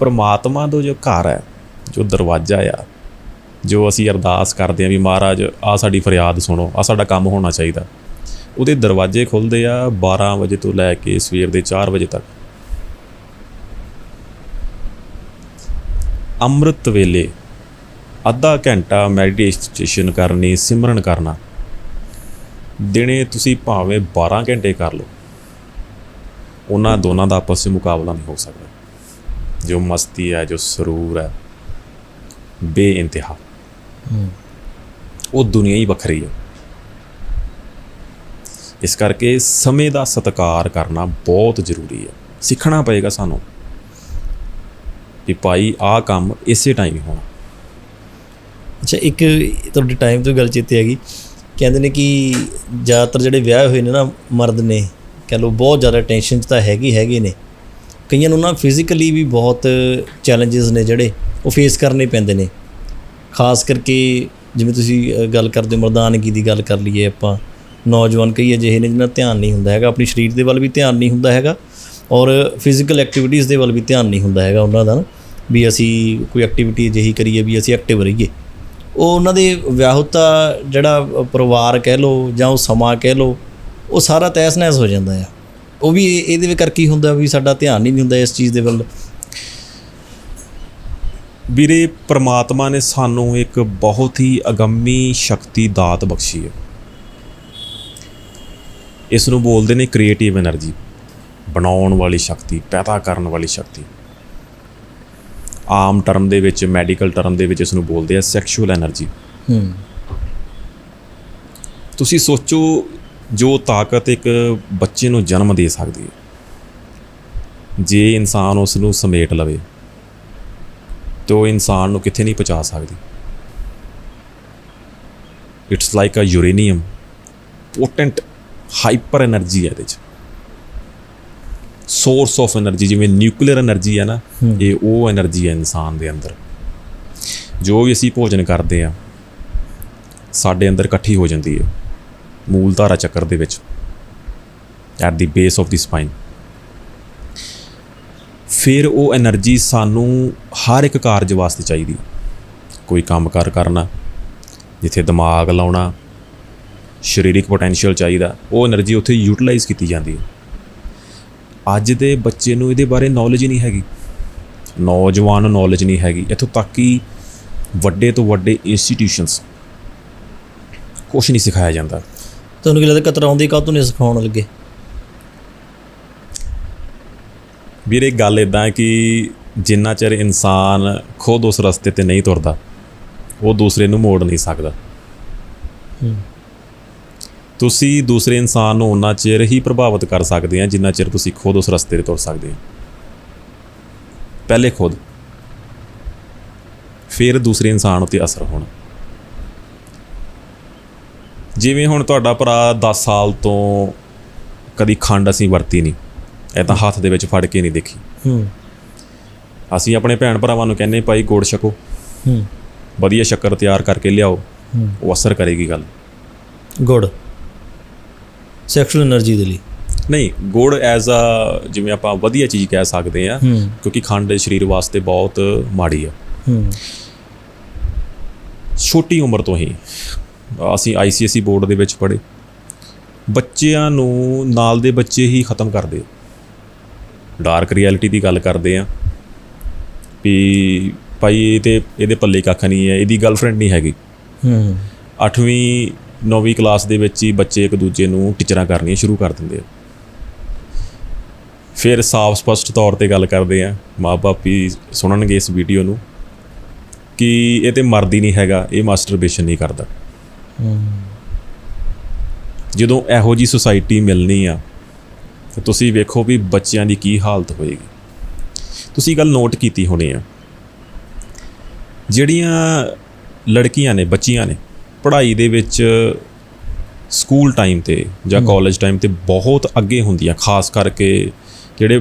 ਪਰਮਾਤਮਾ ਦਾ ਜੋ ਘਰ ਹੈ, ਜੋ ਦਰਵਾਜ਼ਾ ਆ, ਜੋ ਅਸੀਂ ਅਰਦਾਸ ਕਰਦੇ ਆ ਵੀ ਮਹਾਰਾਜ ਆ ਸਾਡੀ ਫਰਿਆਦ ਸੁਣੋ ਆ ਸਾਡਾ ਕੰਮ ਹੋਣਾ ਚਾਹੀਦਾ। ਉਹਦੇ ਦਰਵਾਜ਼ੇ ਖੁੱਲਦੇ ਆ 12 ਵਜੇ ਤੋਂ ਲੈ ਕੇ ਸਵੇਰ ਦੇ 4 ਵਜੇ ਤੱਕ। ਅੰਮ੍ਰਿਤ ਵੇਲੇ ਅੱਧਾ ਘੰਟਾ ਮੈਡੀਟੇਸ਼ਨ ਕਰਨੀ, ਸਿਮਰਨ ਕਰਨਾ। ਦਿਨੇ ਤੁਸੀਂ ਭਾਵੇਂ 12 ਘੰਟੇ ਕਰ ਲਓ। ਉਹਨਾਂ ਦੋਨਾਂ ਦਾ ਆਪਸ ਵਿੱਚ ਮੁਕਾਬਲਾ ਨਹੀਂ ਹੋ ਸਕਦਾ। ਜੋ ਮਸਤੀ ਹੈ ਜੋ ਸਰੂਰ ਹੈ ਬੇਇੰਤਹਾ। ਉਹ ਦੁਨੀਆ ਹੀ ਵੱਖਰੀ ਹੈ। ਇਸ ਕਰਕੇ ਸਮੇਂ ਦਾ ਸਤਿਕਾਰ ਕਰਨਾ ਬਹੁਤ ਜ਼ਰੂਰੀ ਹੈ। ਸਿੱਖਣਾ ਪਏਗਾ ਸਾਨੂੰ ਕਿ ਭਾਈ ਆਹ ਕੰਮ ਇਸੇ ਟਾਈਮ ਹੀ ਹੋਣਾ। ਅੱਛਾ ਇੱਕ ਤੁਹਾਡੇ ਟਾਈਮ ਤੋਂ ਗੱਲ ਚੇਤੇ ਹੈਗੀ ਕਹਿੰਦੇ ਨੇ ਕਿ ਜ਼ਿਆਦਾਤਰ ਜਿਹੜੇ ਵਿਆਹ ਹੋਏ ਨੇ ਨਾ ਮਰਦ ਨੇ ਕਹ ਲਓ ਬਹੁਤ ਜ਼ਿਆਦਾ ਟੈਨਸ਼ਨ 'ਚ ਤਾਂ ਹੈਗੇ ਹੈਗੇ ਨੇ। ਕਈਆਂ ਨੂੰ ਨਾ ਫਿਜ਼ੀਕਲੀ ਵੀ ਬਹੁਤ ਚੈਲੰਜਸ ਨੇ ਜਿਹੜੇ ਉਹ ਫੇਸ ਕਰਨੇ ਪੈਂਦੇ ਨੇ। ਖਾਸ ਕਰਕੇ ਜਿਵੇਂ ਤੁਸੀਂ ਗੱਲ ਕਰਦੇ ਹੋ ਮਰਦਾਨਗੀ ਦੀ ਗੱਲ ਕਰ ਲਈਏ ਆਪਾਂ। ਨੌਜਵਾਨ ਕਈ ਅਜਿਹੇ ਨੇ ਜਿਨ੍ਹਾਂ ਧਿਆਨ ਨਹੀਂ ਹੁੰਦਾ ਹੈਗਾ, ਆਪਣੀ ਸਰੀਰ ਦੇ ਵੱਲ ਵੀ ਧਿਆਨ ਨਹੀਂ ਹੁੰਦਾ ਹੈਗਾ ਔਰ ਫਿਜ਼ੀਕਲ ਐਕਟੀਵਿਟੀਜ਼ ਦੇ ਵੱਲ ਵੀ ਧਿਆਨ ਨਹੀਂ ਹੁੰਦਾ ਹੈਗਾ ਉਹਨਾਂ ਦਾ ਵੀ ਅਸੀਂ ਕੋਈ ਐਕਟੀਵਿਟੀ ਅਜਿਹੀ ਕਰੀਏ ਵੀ ਅਸੀਂ ਐਕਟਿਵ ਰਹੀਏ। ਉਹ ਉਹਨਾਂ ਦੇ ਵਿਆਹੁਤਾ ਜਿਹੜਾ ਪਰਿਵਾਰ ਕਹਿ ਲਓ ਜਾਂ ਉਹ ਸਮਾਂ ਕਹਿ ਲਓ, ਉਹ ਸਾਰਾ ਤਹਿਸ ਨਹਿਸ ਹੋ ਜਾਂਦਾ ਆ। ਉਹ ਵੀ ਇਹਦੇ ਕਰਕੇ ਹੁੰਦਾ ਵੀ ਸਾਡਾ ਧਿਆਨ ਨਹੀਂ ਹੁੰਦਾ ਇਸ ਚੀਜ਼ ਦੇ ਵੱਲ। ਵੀਰੇ ਪ੍ਰਮਾਤਮਾ ਨੇ ਸਾਨੂੰ ਇੱਕ ਬਹੁਤ ਹੀ ਅਗੰਮੀ ਸ਼ਕਤੀ ਦਾਤ ਬਖਸ਼ੀ ਹੈ। ਇਸ ਨੂੰ ਬੋਲਦੇ ਨੇ ਕ੍ਰੀਏਟਿਵ એનર્ਜੀ ਬਣਾਉਣ ਵਾਲੀ ਸ਼ਕਤੀ ਪੈਦਾ ਕਰਨ ਵਾਲੀ ਸ਼ਕਤੀ। ਆਮ ਟਰਮ ਦੇ ਵਿੱਚ ਮੈਡੀਕਲ ਟਰਮ ਦੇ ਵਿੱਚ ਇਸ ਨੂੰ ਬੋਲਦੇ ਆ ਸੈਕਸ਼ੂਅਲ એનર્ਜੀ ਹੂੰ। ਤੁਸੀਂ ਸੋਚੋ ਜੋ ਤਾਕਤ ਇੱਕ ਬੱਚੇ ਨੂੰ ਜਨਮ ਦੇ ਸਕਦੀ ਹੈ। ਜੇ ਇਨਸਾਨ ਉਸ ਨੂੰ ਸਮੇਟ ਲਵੇ ਤੇ ਉਹ ਇਨਸਾਨ ਨੂੰ ਕਿੱਥੇ ਨਹੀਂ ਪਹੁੰਚਾ ਸਕਦੀ। It's like a uranium potent hyper energy ਹੈ ਇਹਦੇ ਚ। ਸੋਰਸ ਆਫ એનર્ਜੀ ਜਿਵੇਂ ਨਿਊਕਲੀਅਰ એનર્ਜੀ ਹੈ ਨਾ ਇਹ ਉਹ એનર્ਜੀ ਹੈ ਇਨਸਾਨ ਦੇ ਅੰਦਰ। ਜੋ ਵੀ ਅਸੀਂ ਭੋਜਨ ਕਰਦੇ ਆ ਸਾਡੇ ਅੰਦਰ ਇਕੱਠੀ ਹੋ ਜਾਂਦੀ ਹੈ। ਮੂਲ ਧਾਰਾ ਚੱਕਰ ਦੇ ਵਿੱਚ at the base of the spine ਫਿਰ ਉਹ એનર્ਜੀ ਸਾਨੂੰ ਹਰ ਇੱਕ ਕਾਰਜ ਵਾਸਤੇ ਚਾਹੀਦੀ ਕੋਈ ਕੰਮ ਕੰਮਕਾਰ ਕਰਨਾ, ਜਿੱਥੇ ਦਿਮਾਗ ਲਾਉਣਾ, ਸਰੀਰਕ ਪੋਟੈਂਸ਼ੀਅਲ ਚਾਹੀਦਾ, ਉਹ એનર્ਜੀ ਉੱਥੇ ਯੂਟਿਲਾਈਜ਼ ਕੀਤੀ ਜਾਂਦੀ ਹੈ। ਅੱਜ ਦੇ ਬੱਚੇ ਨੂੰ ਇਹਦੇ ਬਾਰੇ ਨੌਲੇਜ ਨਹੀਂ ਹੈਗੀ। ਨੌਜਵਾਨ ਨੂੰ ਨੌਲੇਜ ਨਹੀਂ ਹੈਗੀ। ਇਥੋਂ ਤੱਕ ਕਿ ਵੱਡੇ ਤੋਂ ਵੱਡੇ ਇੰਸਟੀਟਿਊਸ਼ਨਸ ਕੁਝ ਨਹੀਂ ਸਿਖਾਇਆ ਜਾਂਦਾ। ਤੁਹਾਨੂੰ ਕੀ ਲੱਗਦਾ ਕਤਰਾਉਂਦੇ ਕਾਹਤੋਂ ਨਹੀਂ ਸਿਖਾਉਣ ਲੱਗੇ? ਵੀਰੇ ਗੱਲ ਇਦਾਂ ਹੈ ਕਿ ਜਿੰਨਾ ਚਿਰ ਇਨਸਾਨ ਖੁਦ ਉਸ ਰਸਤੇ ਤੇ ਨਹੀਂ ਤੁਰਦਾ ਉਹ ਦੂਸਰੇ ਨੂੰ ਮੋੜ ਨਹੀਂ ਸਕਦਾ। ਤੁਸੀਂ ਦੂਸਰੇ ਇਨਸਾਨ ਨੂੰ ਉਨਾ ਚਿਰ ਹੀ ਪ੍ਰਭਾਵਿਤ ਕਰ ਸਕਦੇ ਆ ਜਿੰਨਾ ਚਿਰ ਤੁਸੀਂ ਖੁਦ ਉਸ ਰਸਤੇ ਤੇ ਤੁਰ ਸਕਦੇ ਹੋ ਪਹਿਲੇ ਖੁਦ। ਫਿਰ ਦੂਸਰੇ ਇਨਸਾਨ ਉੱਤੇ ਅਸਰ ਹੋਣਾ। ਜਿਵੇਂ ਹੁਣ ਤੁਹਾਡਾ ਭਰਾ 10 ਸਾਲ ਤੋਂ ਕਦੀ ਖੰਡ ਅਸੀਂ ਵਰਤੀ ਨਹੀਂ ਇਹ ਤਾਂ ਹੱਥ ਦੇ ਵਿੱਚ ਫੜ ਕੇ ਨਹੀਂ ਦੇਖੀ। ਹੂੰ। ਅਸੀਂ ਆਪਣੇ ਭੈਣ ਭਰਾਵਾਂ ਨੂੰ ਕਹਿੰਨੇ ਭਾਈ ਗੋੜ ਛਕੋ। ਹੂੰ। ਵਧੀਆ ਸ਼ੱਕਰ ਤਿਆਰ ਕਰਕੇ ਲਿਆਓ। ਉਹ ਅਸਰ ਕਰੇਗੀ ਗੱਲ। ਗੁੜ। ਸੈਕਸ਼ੂਅਲ એનર્ਜੀ ਦੇ ਲਈ। ਨਹੀਂ ਗੁੜ ਐਜ਼ ਅ ਜਿਵੇਂ ਆਪਾਂ ਵਧੀਆ ਚੀਜ਼ ਕਹਿ ਸਕਦੇ ਆ ਕਿਉਂਕਿ ਖੰਡ ਸਰੀਰ ਵਾਸਤੇ ਬਹੁਤ ਮਾੜੀ ਆ। ਛੋਟੀ ਉਮਰ ਤੋਂ ਹੀ। ਅਸੀਂ ਆਈਸੀਐਸਈ ਬੋਰਡ ਦੇ ਵਿੱਚ ਪੜ੍ਹੇ। ਬੱਚਿਆਂ ਨੂੰ ਨਾਲ ਦੇ ਬੱਚੇ ਹੀ ਖਤਮ ਕਰਦੇ ਡਾਰਕ ਰਿਐਲਿਟੀ ਦੀ ਗੱਲ ਕਰਦੇ ਆ। ਵੀ ਭਾਈ ਇਹ ਤੇ ਇਹਦੇ ਪੱਲੇ ਕੱਖ ਨਹੀਂ ਹੈ ਇਹਦੀ ਗਰਲਫ੍ਰੈਂਡ ਨਹੀਂ ਹੈਗੀ। ਹੂੰ। 8ਵੀਂ 9ਵੀਂ ਕਲਾਸ ਦੇ ਵਿੱਚ ਹੀ ਬੱਚੇ ਇੱਕ ਦੂਜੇ ਨੂੰ ਟੀਚਰਾਂ ਕਰਨੀਆਂ ਸ਼ੁਰੂ ਕਰ ਦਿੰਦੇ ਆ। ਫਿਰ ਸਾਫ਼ ਸਪਸ਼ਟ ਤੌਰ ਤੇ ਗੱਲ ਕਰਦੇ ਆ ਮਾਪੇ ਵੀ ਸੁਣਨਗੇ ਇਸ ਵੀਡੀਓ ਨੂੰ ਕਿ ਇਹ ਤੇ ਮਰਦੀ ਨਹੀਂ ਹੈਗਾ ਇਹ ਮਾਸਟਰਬੇਸ਼ਨ ਨਹੀਂ ਕਰਦਾ। ਜਦੋਂ ਇਹੋ ਜੀ ਸੁਸਾਇਟੀ ਮਿਲਣੀ ਆ ਤਾਂ ਤੁਸੀਂ ਵੇਖੋ ਵੀ ਬੱਚਿਆਂ ਦੀ ਕੀ ਹਾਲਤ ਹੋਏਗੀ। ਤੁਸੀਂ ਗੱਲ ਨੋਟ ਕੀਤੀ ਹੋਣੀ ਆ ਜਿਹੜੀਆਂ ਲੜਕੀਆਂ ਨੇ ਬੱਚੀਆਂ ਨੇ ਪੜ੍ਹਾਈ ਦੇ ਵਿੱਚ ਸਕੂਲ ਟਾਈਮ ਤੇ ਜਾਂ ਕਾਲਜ ਟਾਈਮ ਤੇ ਬਹੁਤ ਅੱਗੇ ਹੁੰਦੀਆਂ ਖਾਸ ਕਰਕੇ ਜਿਹੜੇ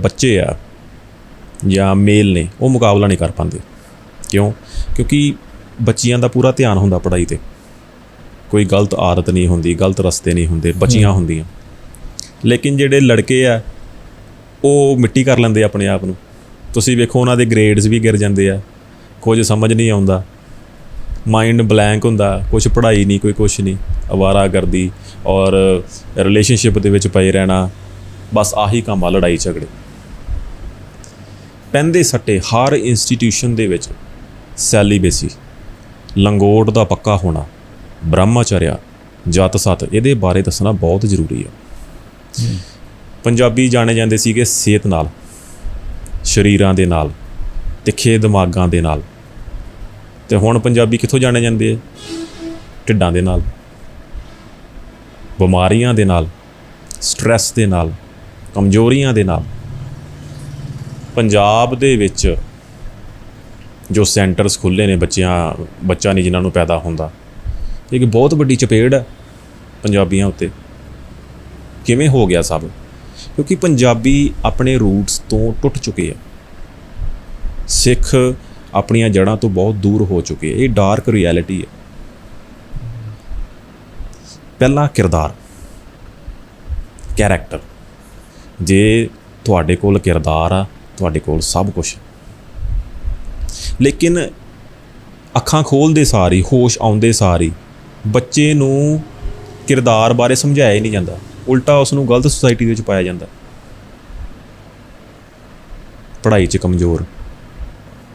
ਬੱਚੇ ਆ ਜਾਂ ਮੇਲ ਨੇ ਉਹ ਮੁਕਾਬਲਾ ਨਹੀਂ ਕਰ ਪਾਉਂਦੇ। ਕਿਉਂ? ਕਿਉਂਕਿ ਬੱਚੀਆਂ ਦਾ ਪੂਰਾ ਧਿਆਨ ਹੁੰਦਾ ਪੜ੍ਹਾਈ ਤੇ। ਕੋਈ ਗਲਤ ਆਦਤ ਨਹੀਂ ਹੁੰਦੀ ਗਲਤ ਰਸਤੇ ਨਹੀਂ ਹੁੰਦੇ ਬਚੀਆਂ ਹੁੰਦੀਆਂ। ਲੇਕਿਨ ਜਿਹੜੇ ਲੜਕੇ ਆ ਉਹ ਮਿੱਟੀ ਕਰ ਲੈਂਦੇ ਆਪਣੇ ਆਪ ਨੂੰ। ਤੁਸੀਂ ਵੇਖੋ ਉਹਨਾਂ ਦੇ ਗ੍ਰੇਡਸ ਵੀ ਗਿਰ ਜਾਂਦੇ ਆ। ਕੁਝ ਸਮਝ ਨਹੀਂ ਆਉਂਦਾ। ਮਾਈਂਡ ਬਲੈਂਕ ਹੁੰਦਾ। ਕੁਝ ਪੜ੍ਹਾਈ ਨਹੀਂ ਕੋਈ ਕੁਝ ਨਹੀਂ। ਅਵਾਰਾਗਰਦੀ ਔਰ ਰਿਲੇਸ਼ਨਸ਼ਿਪ ਦੇ ਵਿੱਚ ਪਏ ਰਹਿਣਾ। ਬਸ ਆਹੀ ਕੰਮ ਆ ਲੜਾਈ ਝਗੜੇ। ਪੈਂਦੇ ਸੱਟੇ ਹਰ ਇੰਸਟੀਟਿਊਸ਼ਨ ਦੇ ਵਿੱਚ ਸੈਲੀਬੇਸੀ ਲੰਗੋਟ ਦਾ ਪੱਕਾ ਹੋਣਾ। ਬ੍ਰਹਮਚਾਰਿਆ ਜਤ ਸਤ, ਇਹਦੇ ਬਾਰੇ ਦੱਸਣਾ ਬਹੁਤ ਜ਼ਰੂਰੀ ਹੈ। ਪੰਜਾਬੀ ਜਾਣੇ ਜਾਂਦੇ ਸੀਗੇ ਸਿਹਤ ਨਾਲ, ਸ਼ਰੀਰਾਂ ਦੇ ਨਾਲ ਤਿੱਖੇ ਦਿਮਾਗਾਂ ਦੇ ਨਾਲ। ਤੇ ਹੁਣ ਪੰਜਾਬੀ ਕਿੱਥੋਂ ਜਾਣੇ ਜਾਂਦੇ ਆ? ਢਿੱਡਾਂ ਦੇ ਨਾਲ, ਬਿਮਾਰੀਆਂ ਦੇ ਨਾਲ, ਸਟ੍ਰੈਸ ਦੇ ਨਾਲ, ਕਮਜ਼ੋਰੀਆਂ ਦੇ ਨਾਲ। ਪੰਜਾਬ ਦੇ ਵਿੱਚ ਜੋ ਸੈਂਟਰਸ ਖੁੱਲੇ ਨੇ ਬੱਚਿਆਂ, ਬੱਚਾ ਨਹੀਂ ਜਿਨ੍ਹਾਂ ਨੂੰ ਪੈਦਾ ਹੁੰਦਾ ਇੱਕ ਬਹੁਤ ਵੱਡੀ ਚਪੇੜ ਹੈ ਪੰਜਾਬੀਆਂ ਉੱਤੇ। ਕਿਵੇਂ ਹੋ ਗਿਆ ਸਭ? ਕਿਉਂਕਿ ਪੰਜਾਬੀ ਆਪਣੇ ਰੂਟਸ ਤੋਂ ਟੁੱਟ ਚੁੱਕੇ ਆ। ਸਿੱਖ ਆਪਣੀਆਂ ਜੜ੍ਹਾਂ ਤੋਂ ਬਹੁਤ ਦੂਰ ਹੋ ਚੁੱਕੇ ਇਹ ਡਾਰਕ ਰਿਐਲਿਟੀ ਹੈ ਪਹਿਲਾ ਕਿਰਦਾਰ ਕੈਰੈਕਟਰ ਜੇ ਤੁਹਾਡੇ ਕੋਲ ਕਿਰਦਾਰ ਆ, ਤੁਹਾਡੇ ਕੋਲ ਸਭ ਕੁਝ ਲੇਕਿਨ ਅੱਖਾਂ ਖੋਲਦੇ ਸਾਰੀ ਹੋਸ਼ ਆਉਂਦੇ ਸਾਰੀ ਬੱਚੇ ਨੂੰ ਕਿਰਦਾਰ ਬਾਰੇ ਸਮਝਾਇਆ ਹੀ ਨਹੀਂ ਜਾਂਦਾ। ਉਲਟਾ ਉਸ ਨੂੰ ਗਲਤ ਸੁਸਾਇਟੀ ਦੇ ਵਿੱਚ ਪਾਇਆ ਜਾਂਦਾ। ਪੜ੍ਹਾਈ 'ਚ ਕਮਜ਼ੋਰ।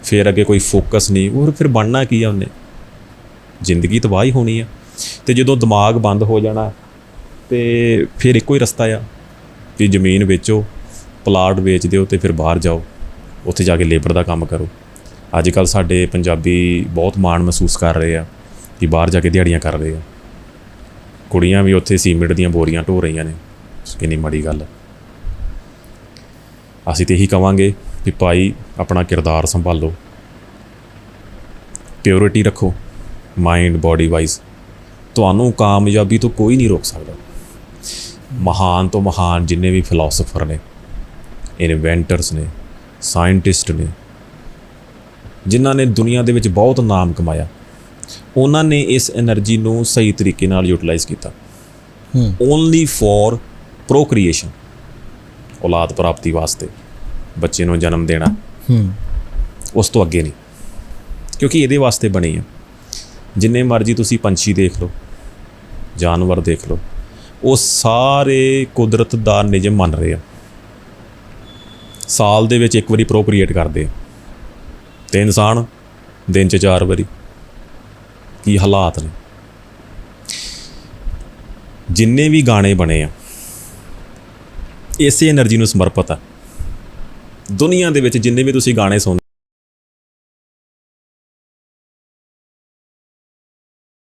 ਫਿਰ ਅੱਗੇ ਕੋਈ ਫੋਕਸ ਨਹੀਂ। ਉਹ ਫਿਰ ਬਣਨਾ ਕੀ ਆ ਉਹਨੇ? ਜ਼ਿੰਦਗੀ ਤਬਾਹ ਹੀ ਹੋਣੀ ਆ। ਤੇ ਜਦੋਂ ਦਿਮਾਗ ਬੰਦ ਹੋ ਜਾਣਾ, ਤੇ ਫਿਰ ਇੱਕੋ ਹੀ ਰਸਤਾ ਆ ਵੀ ਜ਼ਮੀਨ ਵੇਚੋ ਪਲਾਟ ਵੇਚ ਦਿਓ ਤੇ ਫਿਰ ਬਾਹਰ ਜਾਓ। ਉੱਥੇ ਜਾ ਕੇ ਲੇਬਰ ਦਾ ਕੰਮ ਕਰੋ। ਅੱਜ ਕੱਲ ਸਾਡੇ ਪੰਜਾਬੀ ਬਹੁਤ ਮਾਣ ਮਹਿਸੂਸ ਕਰ ਰਹੇ ਆ। ਕਿ ਬਾਹਰ ਜਾ ਕੇ ਦਿਹਾੜੀਆਂ ਕਰ ਰਹੇ ਆ। ਕੁੜੀਆਂ ਵੀ ਉੱਥੇ ਸੀਮਿੰਟ ਦੀਆਂ ਬੋਰੀਆਂ ਢੋ ਰਹੀਆਂ ਨੇ। ਕਿੰਨੀ ਮਾੜੀ ਗੱਲ ਅਸੀਂ ਤੇ ਇਹੀ ਕਵਾਂਗੇ ਵੀ ਭਾਈ ਆਪਣਾ ਕਿਰਦਾਰ ਸੰਭਾਲੋ। ਪਿਓਰਿਟੀ ਰੱਖੋ। ਮਾਈਂਡ ਬਾਡੀ ਵਾਈਜ਼ ਤੁਹਾਨੂੰ ਕਾਮਯਾਬੀ ਤੋਂ ਕੋਈ ਨਹੀਂ ਰੋਕ ਸਕਦਾ। ਮਹਾਨ ਤੋਂ ਮਹਾਨ ਜਿੰਨੇ ਵੀ ਫਿਲਾਸਫਰ ਨੇ ਇਨਵੈਂਟਰਸ ਨੇ ਸਾਇੰਟਿਸਟ ਨੇ, ਜਿਨ੍ਹਾਂ ਨੇ ਦੁਨੀਆ ਦੇ ਵਿੱਚ ਬਹੁਤ ਨਾਮ ਕਮਾਇਆ। ਉਹਨਾਂ ਨੇ ਇਸ એનર્ਜੀ ਨੂੰ ਸਹੀ ਤਰੀਕੇ ਨਾਲ ਯੂਟਿਲਾਈਜ਼ ਕੀਤਾ। ਹੂੰ। ਓਨਲੀ ਫੋਰ ਪ੍ਰੋਕ੍ਰੀਏਸ਼ਨ ਔਲਾਦ ਪ੍ਰਾਪਤੀ ਵਾਸਤੇ ਬੱਚੇ ਨੂੰ ਜਨਮ ਦੇਣਾ। ਹੂੰ। ਉਸ ਤੋਂ ਅੱਗੇ ਨਹੀਂ ਕਿਉਂਕਿ ਇਹਦੇ ਵਾਸਤੇ ਬਣੀ ਆ। ਜਿੰਨੇ ਮਰਜ਼ੀ ਤੁਸੀਂ ਪੰਛੀ ਦੇਖ ਲਓ ਜਾਨਵਰ ਦੇਖ ਲਓ ਉਹ ਸਾਰੇ ਕੁਦਰਤ ਦਾ ਨਿਯਮ ਮੰਨ ਰਹੇ ਆ। ਸਾਲ ਦੇ ਵਿੱਚ ਇੱਕ ਵਾਰੀ ਪ੍ਰੋਕ੍ਰੀਏਟ ਕਰਦੇ ਆ। ਤੇ ਇਨਸਾਨ ਦਿਨ 'ਚ ਚਾਰ ਵਾਰੀ ਕੀ ਹਾਲਾਤ ਨੇ? ਜਿੰਨੇ ਵੀ ਗਾਣੇ ਬਣੇ ਆ, ਇਸੇ એનર્ਜੀ ਨੂੰ ਸਮਰਪਿਤ ਆ। ਦੁਨੀਆ ਦੇ ਵਿੱਚ ਜਿੰਨੇ ਵੀ ਤੁਸੀਂ ਗਾਣੇ ਸੁਣਦੇ